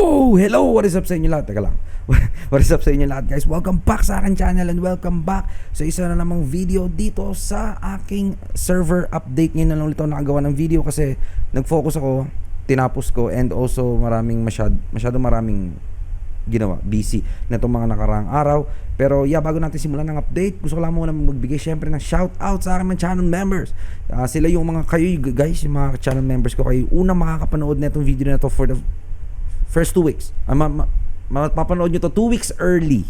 Yo! Hello! What is up sa inyo lahat? Teka lang. What is up sa inyo lahat guys? Welcome back sa akin channel and welcome back sa isa na namang video dito sa aking server update. Ngayon na lang ulit ako nakagawa ng video kasi nag-focus ako, tinapos ko and also maraming masyad, masyado maraming ginawa, busy na itong mga nakaraang araw. Pero yeah, bago natin simulan ng update, gusto ko lang muna magbigay syempre ng shout out sa aking mga channel members. Ah, sila yung mga kayo guys, yung mga channel members ko kayo unang makakapanood na itong video na to for the first two weeks. Ah, ma- ma- mapapanood nyo to two weeks early.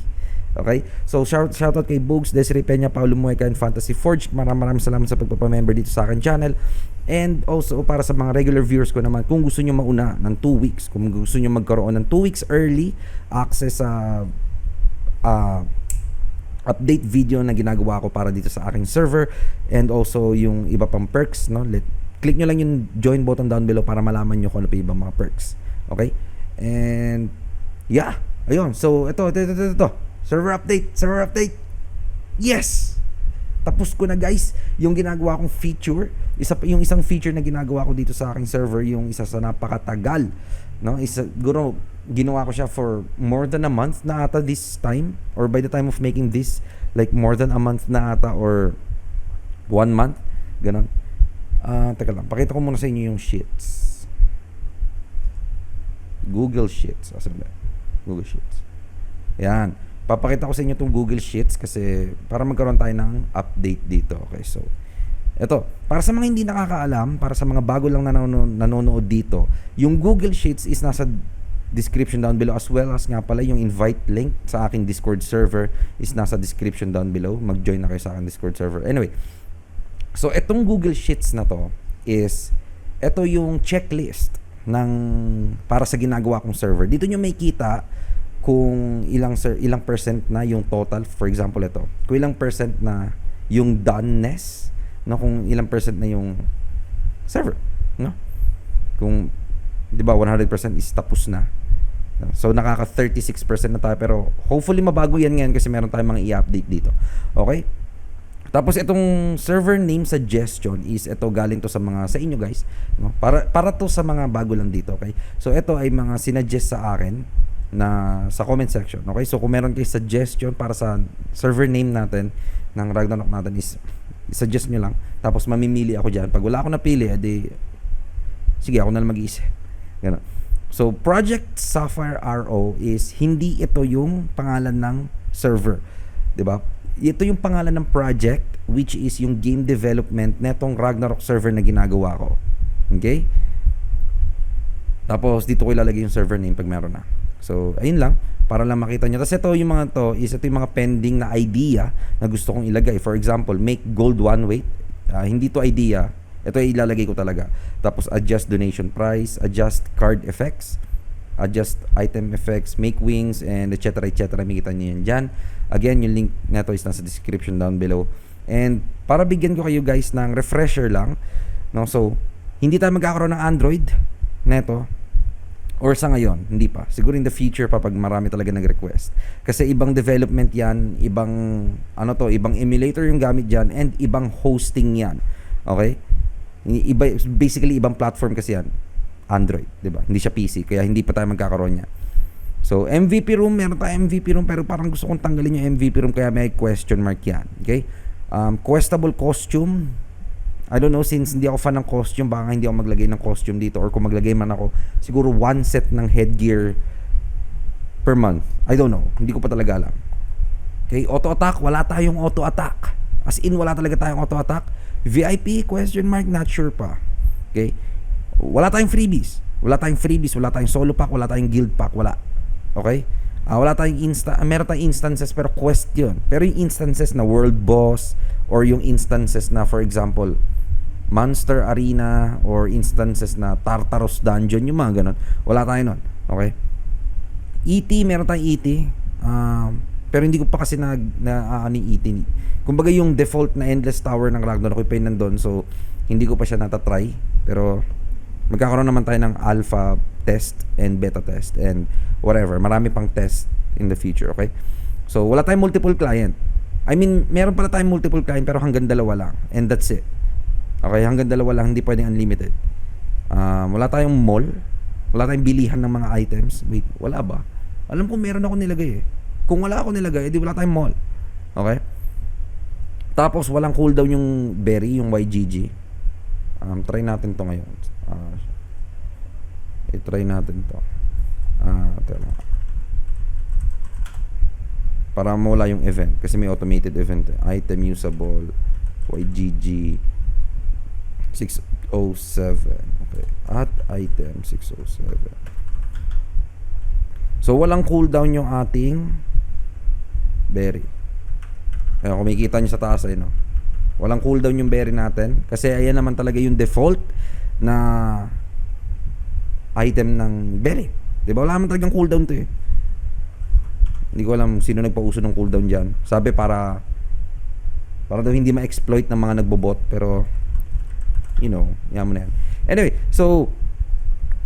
Okay? So, shout, shout out kay Bogs, Desiree Peña, Paulo Mueca, and Fantasy Forge. Maraming maraming salamat sa pagpapamember dito sa akin channel. And also, para sa mga regular viewers ko naman, kung gusto nyo mauna ng 2 weeks, kung gusto nyo magkaroon ng 2 weeks early access sa uh, update video na ginagawa ko para dito sa aking server and also yung iba pang perks, no? Let, click nyo lang yung join button down below para malaman nyo kung ano pa ibang mga perks. Okay? And yeah, ayun. So ito, ito, ito, ito, ito. Server update, server update. Yes. Tapos ko na guys, yung ginagawa kong feature, isa yung isang feature na ginagawa ko dito sa aking server, yung isa sa napakatagal, no? Isa siguro ginawa ko siya for more than a month na ata this time or by the time of making this, like more than a month na ata or one month, ganun. Ah, uh, teka lang, pakita ko muna sa inyo yung sheets. Google Sheets. Asan ba? Google Sheets. Yan. Papakita ko sa inyo itong Google Sheets kasi para magkaroon tayo ng update dito. Okay, so ito, para sa mga hindi nakakaalam, para sa mga bago lang nanonood, nanonood dito, yung Google Sheets is nasa description down below as well as nga pala yung invite link sa aking Discord server is nasa description down below. Mag-join na kayo sa aking Discord server. Anyway, so itong Google Sheets na to is ito yung checklist ng para sa ginagawa kong server. Dito nyo may kita kung ilang sir, ilang percent na yung total. For example, ito. Kung ilang percent na yung doneness, no, kung ilang percent na yung server, no? Kung 'di ba 100% is tapos na. So nakaka 36% na tayo pero hopefully mabago yan ngayon kasi meron tayong mga i-update dito. Okay? Tapos itong server name suggestion is ito galing to sa mga sa inyo guys, no? Para para to sa mga bago lang dito, okay? So ito ay mga sinuggest sa akin na sa comment section, okay? So kung meron kayo suggestion para sa server name natin ng Ragnarok natin is suggest nyo lang. Tapos mamimili ako diyan. Pag wala ako napili, edi sige, ako na lang mag-iisip. Ganun. So Project Sapphire RO is hindi ito yung pangalan ng server, 'di ba? Ito yung pangalan ng project which is yung game development netong Ragnarok server na ginagawa ko. Okay? Tapos dito ko ilalagay yung server name pag meron na. So, ayun lang para lang makita nyo. Tapos ito yung mga to is ito yung mga pending na idea na gusto kong ilagay. For example, make gold one weight. Uh, hindi to idea. Ito ay ilalagay ko talaga. Tapos adjust donation price, adjust card effects, adjust item effects, make wings, and etc. etc. Makita nyo yan dyan. Again, yung link na to is nasa description down below. And para bigyan ko kayo guys ng refresher lang, no? So, hindi tayo magkakaroon ng Android neto or sa ngayon, hindi pa. Siguro in the future pa pag marami talaga nag-request. Kasi ibang development 'yan, ibang ano to, ibang emulator yung gamit diyan and ibang hosting 'yan. Okay? Iba basically ibang platform kasi 'yan. Android, 'di ba? Hindi siya PC, kaya hindi pa tayo magkakaroon niya. So, MVP room, meron tayong MVP room pero parang gusto kong tanggalin yung MVP room kaya may question mark 'yan. Okay? Um, questable costume, I don't know since hindi ako fan ng costume, baka hindi ako maglagay ng costume dito or kung maglagay man ako, siguro one set ng headgear per month. I don't know. Hindi ko pa talaga alam. Okay, auto attack, wala tayong auto attack. As in wala talaga tayong auto attack. VIP question mark, not sure pa. Okay? Wala tayong freebies. Wala tayong freebies, wala tayong solo pack, wala tayong guild pack, wala. Okay? Uh, wala tayong insta, uh, meron tayong instances pero quest yun. Pero yung instances na world boss or yung instances na for example, Monster Arena or instances na Tartarus Dungeon, yung mga ganun. Wala tayo nun. Okay? ET, meron tayong ET. Uh, pero hindi ko pa kasi na, na uh, ano ET. Kumbaga yung default na Endless Tower ng Ragnarok, ko pa yun nandun. So, hindi ko pa siya natatry. Pero, magkakaroon naman tayo ng alpha test and beta test and whatever. Marami pang test in the future, okay? So, wala tayong multiple client. I mean, meron pala tayong multiple client pero hanggang dalawa lang. And that's it. Okay, hanggang dalawa lang, hindi pwedeng unlimited. Uh, wala tayong mall. Wala tayong bilihan ng mga items. Wait, wala ba? Alam ko meron ako nilagay eh. Kung wala ako nilagay, edi wala tayong mall. Okay? Tapos walang cooldown yung berry, yung YGG. Um, try natin to ngayon. Ah, i-try natin to. Ah, tama. Para mawala yung event. Kasi may automated event eh. Item usable. YGG. 607. Okay. At item 607. So, walang cooldown yung ating berry. Ayan, kumikita nyo sa taas ay, no? Walang cooldown yung berry natin. Kasi ayan naman talaga yung default na item ng berry. Di ba? Wala naman talagang cooldown to eh. Hindi ko alam sino nagpauso ng cooldown dyan. Sabi para para daw hindi ma-exploit ng mga nagbobot. Pero, you know, yan mo na yan. Anyway, so,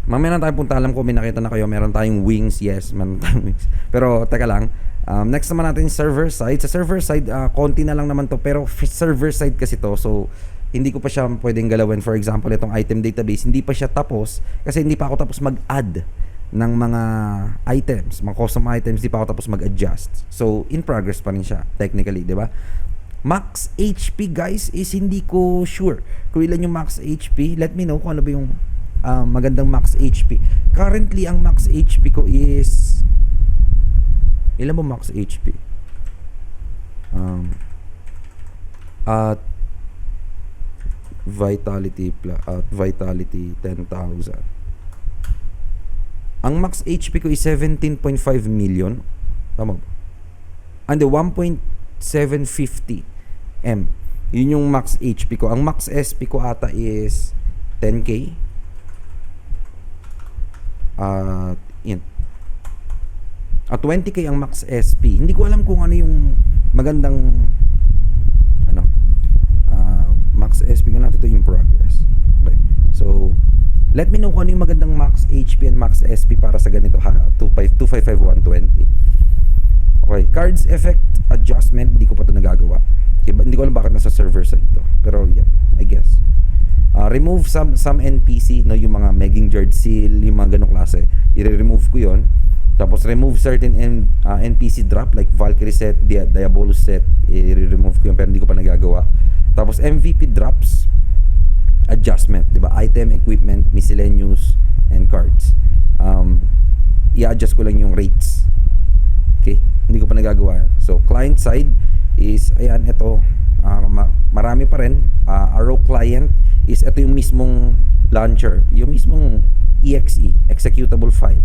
mamaya na tayo punta. Alam ko, may nakita na kayo. Meron tayong wings. Yes, meron tayong wings. Pero, teka lang. Um, next naman natin server side. Sa server side, ah, konti na lang naman to. Pero server side kasi to. So, hindi ko pa siya pwedeng galawin. For example, itong item database, hindi pa siya tapos. Kasi hindi pa ako tapos mag-add ng mga items, mga custom items, hindi pa ako tapos mag-adjust. So, in progress pa rin siya, technically, di ba? Max HP, guys, is hindi ko sure kung ilan yung max HP. Let me know kung ano ba yung ah, magandang max HP. Currently, ang max HP ko is... Ilan ba max HP? Um, at Vitality at Vitality 10,000. Ang max HP ko is 17.5 million. Tama ba? And the 1.750 M. Yun yung max HP ko. Ang max SP ko ata is 10k. At yun. At 20k ang max SP. Hindi ko alam kung ano yung magandang ah, max SP ko natin ito in progress. Okay. So, let me know kung ano yung magandang max HP and max SP para sa ganito ha. 25 255 120. Okay, cards effect adjustment, hindi ko pa ito nagagawa. Iba, hindi ko alam bakit nasa server side to. Pero yeah, I guess. Uh, remove some some NPC, no, yung mga Megging Jard Seal, yung mga ganong klase. I-remove ko yon Tapos remove certain N, uh, NPC drop like Valkyrie set, Dia- Diabolus set, i-remove ko yun pero hindi ko pa nagagawa. Tapos MVP drops, adjustment, 'di ba? Item, equipment, miscellaneous and cards. Um i-adjust ko lang yung rates. Okay? Hindi ko pa nagagawa. So client side is ayan ito ah, ma- marami pa rin Ah, Arrow client is ito yung mismong launcher, yung mismong exe, executable file.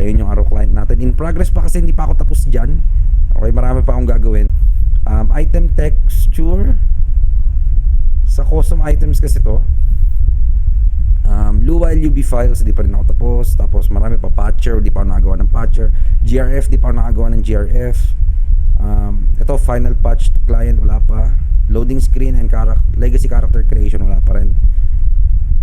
Ayun yung Arrow client natin. In progress pa kasi hindi pa ako tapos diyan. Okay, marami pa akong gagawin. Um, item texture sa custom items kasi to um, Lua LUB files di pa rin ako tapos. Tapos marami pa patcher di pa ako nakagawa ng patcher. GRF di pa ako nakagawa ng GRF um, ito final patch client wala pa. Loading screen and charac- legacy character creation wala pa rin.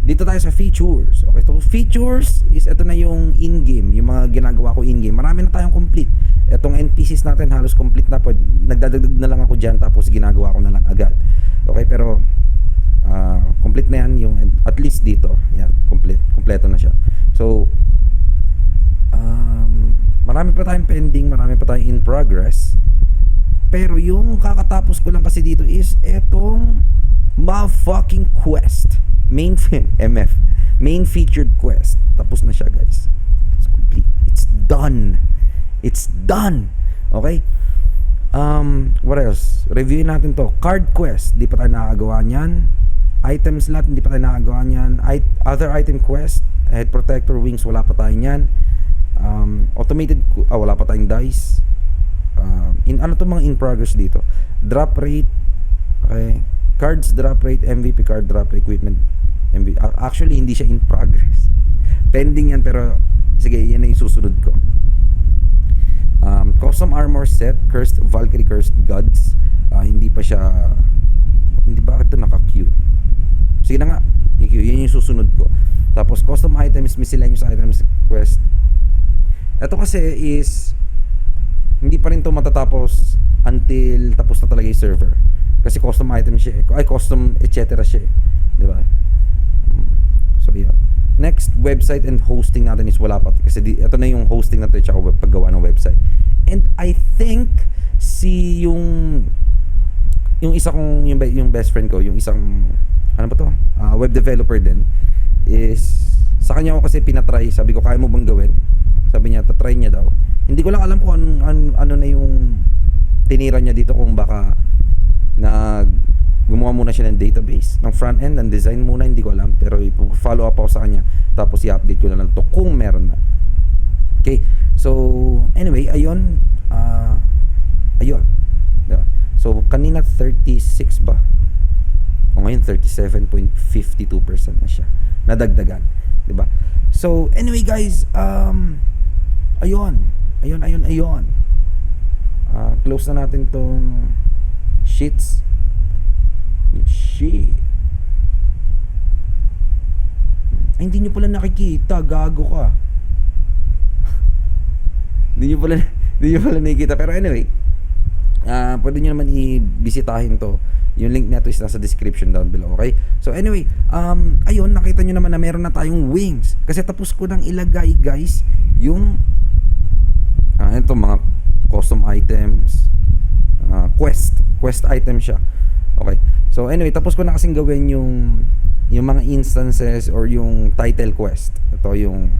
Dito tayo sa features. Okay so features is ito na yung in-game yung mga ginagawa ko in-game. Marami na tayong complete. Etong NPCs natin halos complete na po. Nagdadagdag na lang ako dyan tapos ginagawa ko na lang agad. Okay pero Ah, complete na yan yung at least dito. Yan, complete. Kompleto na siya. So um, marami pa tayong pending, marami pa tayong in progress. Pero yung kakatapos ko lang kasi dito is etong motherfucking quest. Main MF. Main featured quest. Tapos na siya, guys. It's complete. It's done. It's done. Okay? Um, what else? Review natin to. Card quest. Di pa tayo nakagawa niyan. Item slot. Hindi pa tayo nakagawa niyan. I- other item quest. Head protector wings. Wala pa tayo niyan. Um, automated. Ah, wala pa tayong dice. Um, in ano to mga in progress dito? Drop rate. Okay. Cards drop rate. MVP card drop rate. Equipment. MV. a- Actually, hindi siya in progress. Pending yan pero sige, yan na yung susunod ko. Um, custom armor set, cursed Valkyrie cursed gods. Ah, hindi pa siya hindi ba ito naka-queue? Sige na nga, i-queue. Yan yung susunod ko. Tapos custom items, miscellaneous items quest. Ito kasi is hindi pa rin to matatapos until tapos na talaga yung server. Kasi custom item siya eh. Ay, custom etc. siya eh. Di ba? Mm. So, yeah. next website and hosting natin is wala pa kasi di, ito na yung hosting natin tsaka paggawa ng website and I think si yung yung isa kong yung, yung best friend ko yung isang ano ba to Ah, web developer din is sa kanya ako kasi pinatry. Sabi ko kaya mo bang gawin? Sabi niya tatry niya daw. Hindi ko lang alam kung ano, ano, ano na yung tinira niya dito kung baka nag gumawa muna siya ng database ng front end ng design muna hindi ko alam. Pero follow up ako sa kanya. Tapos i-update ko na lang to kung meron na. Okay? So anyway ayun. Ah ayun. Diba? so kanina 36 ba o ngayon 37.52% na siya. Nadagdagan 'di ba? So anyway guys um ayun ayun ayun ayun. Ah, close na natin tong sheets. Shit. Ay hindi nyo pala nakikita. Gago ka. Hindi nyo pala hindi nyo pala nakikita. Pero anyway ah pwede nyo naman i-bisitahin to yung link nito is nasa description down below okay? So anyway um ayun nakita nyo naman na meron na tayong wings. Kasi tapos ko nang ilagay guys yung ah ito mga custom items. Ah, quest. Quest item siya. Okay. So anyway tapos ko na kasing gawin yung yung mga instances or yung title quest. Ito yung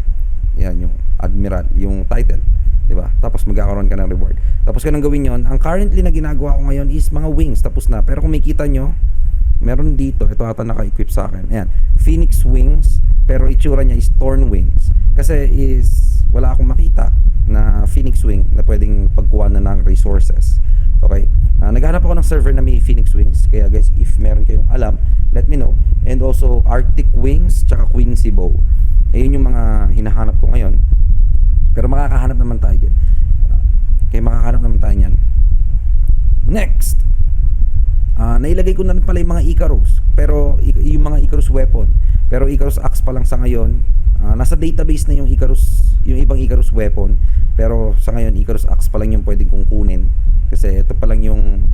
yan yung admiral yung title di ba tapos magkakaroon ka ng reward. Tapos ko nang gawin yon ang currently na ginagawa ko ngayon is mga wings. Tapos na. Pero kung makita nyo meron dito. Ito ata naka-equip sa akin. Ayan. Phoenix wings. Pero itsura niya is torn wings. Kasi is wala akong makita na phoenix wing na pwedeng pagkuha na ng resources. Okay? Ah, naghanap ako ng server na may phoenix wings. Kaya guys if meron kayong alam let me know. And also arctic wings tsaka quincy bow. Ayun yung mga hinahanap ko ngayon pero makakahanap naman tayo. Ah, kaya makakahanap naman tayo niyan next Ah, nailagay ko na rin pala yung mga Icarus. Pero yung mga Icarus weapon. Pero Icarus axe pa lang sa ngayon. Ah, nasa database na yung Icarus, yung ibang Icarus weapon. Pero sa ngayon Icarus axe pa lang yung pwedeng kong kunin kasi ito pa lang yung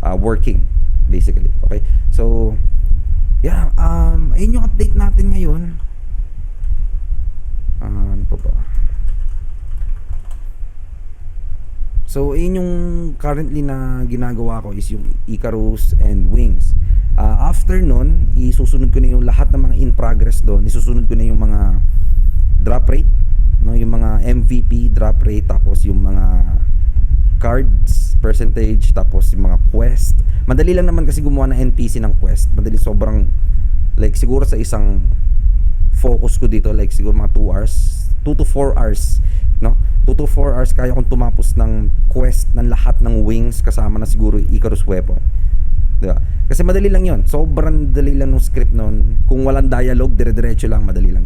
ah, working basically. Okay? So yeah, um ayun yung update natin ngayon. Ah, ano pa ba? So, yun yung currently na ginagawa ko is yung Icarus and Wings. Ah, after nun, isusunod ko na yung lahat ng mga in progress doon. Isusunod ko na yung mga drop rate, no, yung mga MVP drop rate tapos yung mga cards percentage tapos yung mga quest. Madali lang naman kasi gumawa ng NPC ng quest. Madali sobrang like siguro sa isang focus ko dito like siguro mga 2 hours 2 to 4 hours no? 2 to 4 hours kaya kong tumapos ng quest ng lahat ng wings kasama na siguro Icarus weapon. Di ba? Kasi madali lang yon sobrang dali lang ng script noon kung walang dialogue dire-diretso lang madali lang.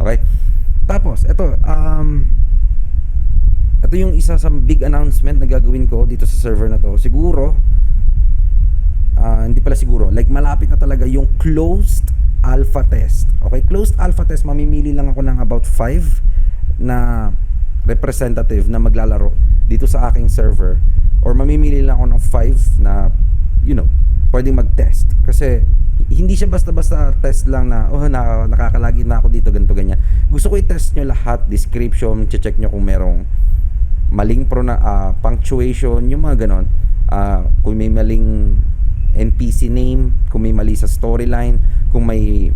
Okay? Tapos ito um ito yung isa sa big announcement na gagawin ko dito sa server na to. Siguro Ah, hindi pala siguro. Like malapit na talaga yung closed alpha test. Okay, closed alpha test mamimili lang ako ng about 5 na representative na maglalaro dito sa aking server or mamimili lang ako ng 5 na you know, pwedeng mag-test kasi hindi siya basta-basta test lang na oh na, nakakalagi na ako dito ganito ganyan. Gusto ko i-test nyo lahat, description, check nyo kung merong maling pro na ah, punctuation, yung mga ganon. Ah, kung may maling NPC name, kung may mali sa storyline, kung may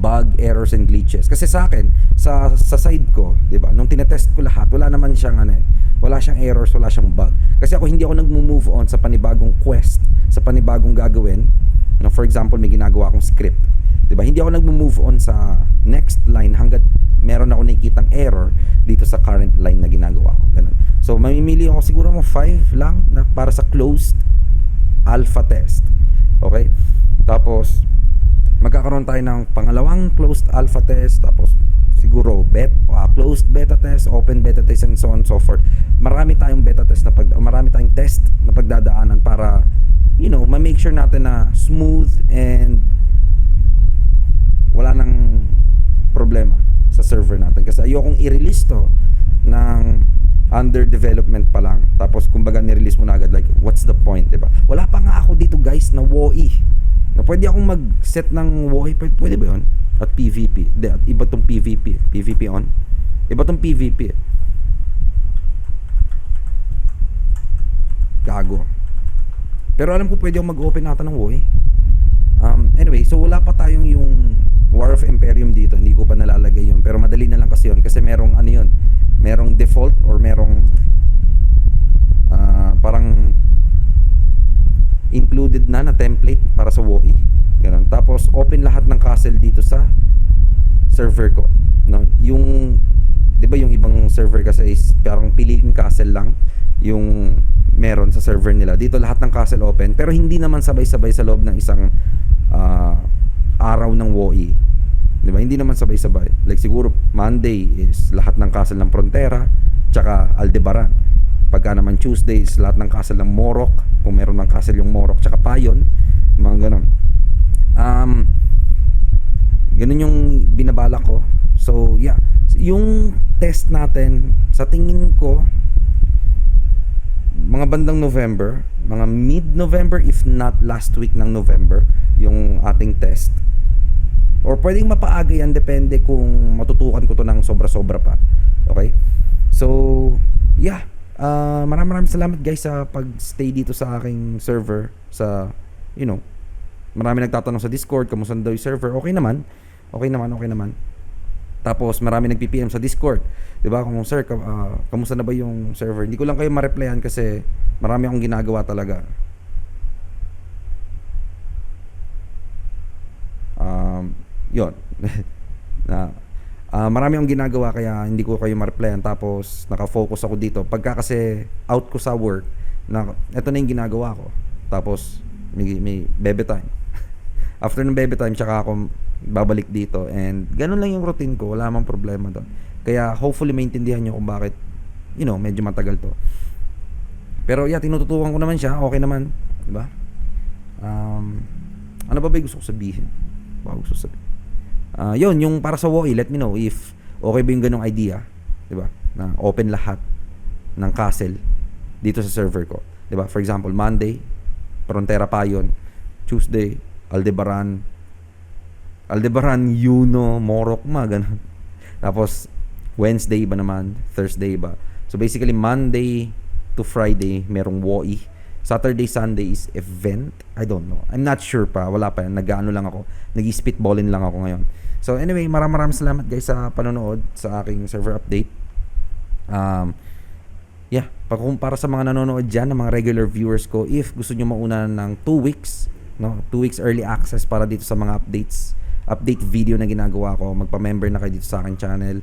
bug, errors and glitches. Kasi sa akin, sa sa side ko, 'di ba? Nung tinetest ko lahat, wala naman siyang ano eh. Wala siyang errors, wala siyang bug. Kasi ako hindi ako nagmo-move on sa panibagong quest, sa panibagong gagawin. Know, for example, may ginagawa akong script. 'Di ba? Hindi ako nagmo-move on sa next line hangga't meron ako nakikitang error dito sa current line na ginagawa ko. Ganun. So, mamimili ako siguro mo 5 lang na para sa closed alpha test. Okay? Tapos, magkakaroon tayo ng pangalawang closed alpha test, tapos siguro bet, uh, closed beta test, open beta test, and so on and so forth. Marami tayong beta test na pag, marami tayong test na pagdadaanan para, you know, ma-make sure natin na smooth and wala nang problema sa server natin. Kasi ayokong i-release to ng under development pa lang. Tapos kumbaga ni-release mo na agad like what's the point, 'di ba? Wala pa nga ako dito guys na WoE. Na pwede akong mag-set ng WoE, pwede, ba 'yon? at PVP. Di, at iba tong PVP. PVP on. Iba tong PVP. Gago. Pero alam ko pwede akong mag-open ata ng WoE. Um, anyway, so wala pa tayong yung War of Imperium dito. Hindi ko pa nalalagay yun. Pero madali na lang kasi yun. Kasi merong ano yun. Merong default or merong ah, parang included na na template para sa WoE. Ganun. Tapos open lahat ng castle dito sa server ko. No, yung 'di ba yung ibang server kasi is parang piliing castle lang yung meron sa server nila. Dito lahat ng castle open pero hindi naman sabay-sabay sa loob ng isang ah, araw ng WoE. 'Di ba? Hindi naman sabay-sabay. Like siguro Monday is lahat ng castle ng Frontera tsaka Aldebaran. Pagka naman Tuesday is lahat ng castle ng Morok, kung meron mang castle yung Morok tsaka Payon, mga ganun. Um, ganun yung binabala ko. So, yeah. Yung test natin, sa tingin ko, mga bandang November, mga mid-November, if not last week ng November, yung ating test. Or pwedeng mapaaga yan, depende kung matutukan ko to ng sobra-sobra pa. Okay? Uh, maraming maraming salamat guys sa pag-stay dito sa aking server. Sa, you know, marami nagtatanong sa Discord, kamusta daw yung server. Okay naman. Okay naman, okay naman. Tapos marami nag-PPM sa Discord. 'Di ba? Kung sir, ka, ah, kamusta na ba yung server? Hindi ko lang kayo ma-replyan kasi marami akong ginagawa talaga. Um, 'yon. na ah, marami akong ginagawa kaya hindi ko kayo ma-replyan tapos naka-focus ako dito. Pagka kasi out ko sa work, na ito na yung ginagawa ko. Tapos may, may bebe time. After ng bebe time, tsaka ako babalik dito. And ganun lang yung routine ko. Wala mang problema doon. Kaya hopefully maintindihan nyo kung bakit, you know, medyo matagal to. Pero yeah, tinututukan ko naman siya. Okay naman. Di ba? Um, ano ba ba gusto ko sabihin? Ba gusto sabihin? Ah, yun, yung para sa WoE, let me know if okay ba yung ganong idea. Di ba? Na open lahat ng castle dito sa server ko. Di ba? For example, Monday, Frontera Payon. Tuesday, Aldebaran. Aldebaran, Yuno, Morok, mga ganun. Tapos, Wednesday iba naman, Thursday iba. So basically, Monday to Friday, merong WOE. Saturday, Sunday is event. I don't know. I'm not sure pa. Wala pa. Nag-ano lang ako. Nag-spitballin lang ako ngayon. So anyway, maraming maraming salamat guys sa panonood sa aking server update. Um, yeah, pag para sa mga nanonood dyan, ng mga regular viewers ko, if gusto nyo mauna ng 2 weeks, no, 2 weeks early access para dito sa mga updates, update video na ginagawa ko, magpa-member na kayo dito sa aking channel.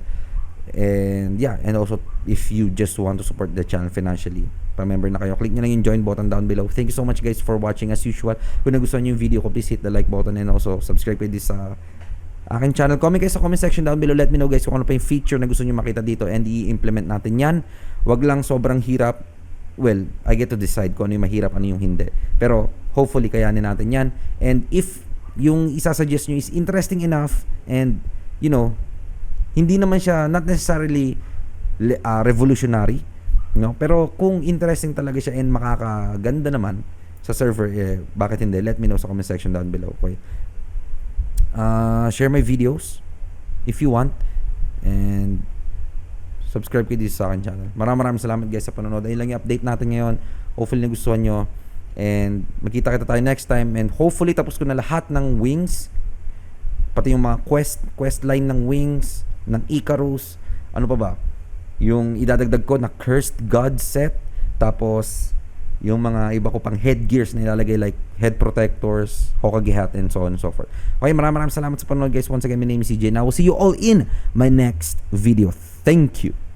And yeah, and also if you just want to support the channel financially, pa-member na kayo. Click nyo lang yung join button down below. Thank you so much guys for watching as usual. Kung nagustuhan nyo yung video ko, please hit the like button and also subscribe kayo sa aking channel. Comment kayo sa comment section down below. Let me know guys kung ano pa yung feature na gusto nyo makita dito and i-implement natin yan. Wag lang sobrang hirap. Well, I get to decide kung ano yung mahirap, ano yung hindi. Pero hopefully kayanin natin yan. And if yung isa-suggest nyo is interesting enough and you know, hindi naman siya not necessarily ah, revolutionary, no? Pero kung interesting talaga siya and makakaganda naman sa server, eh, bakit hindi? Let me know sa comment section down below. Okay? Uh, share my videos if you want. And subscribe kayo dito sa akin channel. Maraming maraming salamat guys sa panonood. Ayun lang yung update natin ngayon. Hopefully nagustuhan nyo. And magkita kita tayo next time. And hopefully tapos ko na lahat ng wings. Pati yung mga quest, quest line ng wings, ng Icarus. Ano pa ba? Yung idadagdag ko na Cursed God set. Tapos yung mga iba ko pang headgears na ilalagay like head protectors, Hokage hat, and so on and so forth. Okay, maraming maraming salamat sa panonood guys. Once again, my name is CJ. Now, we'll see you all in my next video. Thank you.